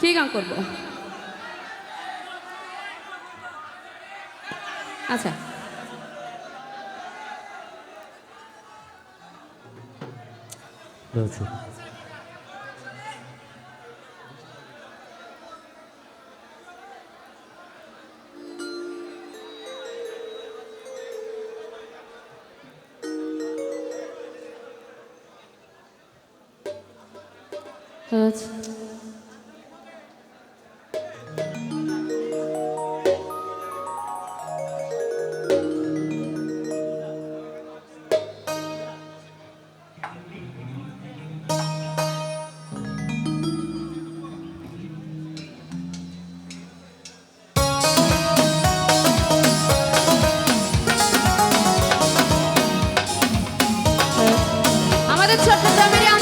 কি গান করব আচ্ছা রয়েছে আচ্ছা আমাদের চট্টগ্রামের এই Hasta mira.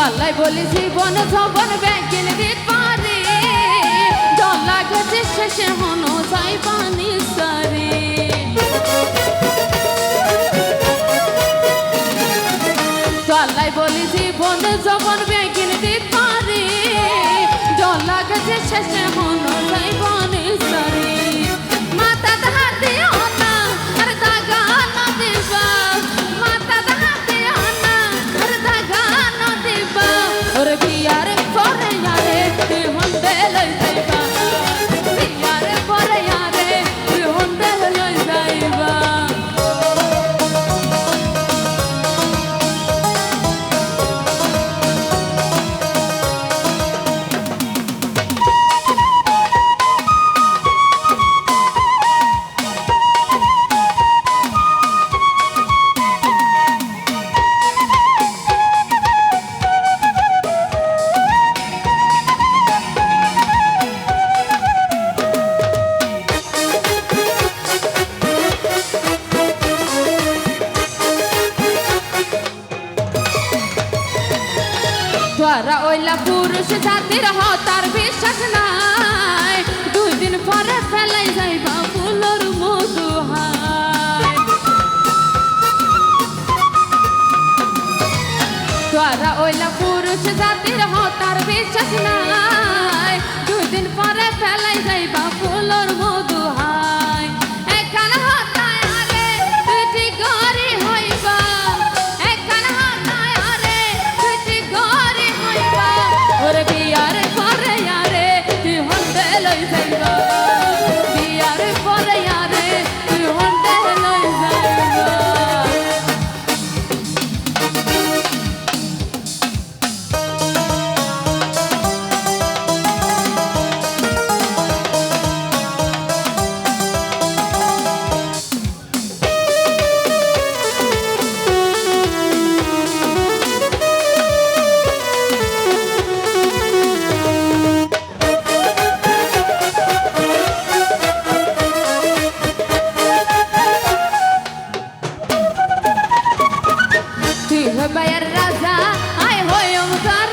চলাই বলি জীবন যবন ব্যাঙ্কিল দিত পারে ডর গেছে শেষে হন যাই পানি সারে। চলাই বলি জীবন যবন ব্যাঙ্কিল দিত পারে ডর গেছে শেষে হন ধরা ওইলা পুরুষ জাতির হতার বিশ্বাস নাই। দুই দিন পরে ফেলাই যাইবা ফুলর মধু ধরা ওইলা পুরুষ জাতির হতার বিশ্বাস নাই। দুই দিন পরে ফেলাই যাইবা ফুলর মধু হায়। একান হতায় ভবায়ের রাজা আয় হয় অমকার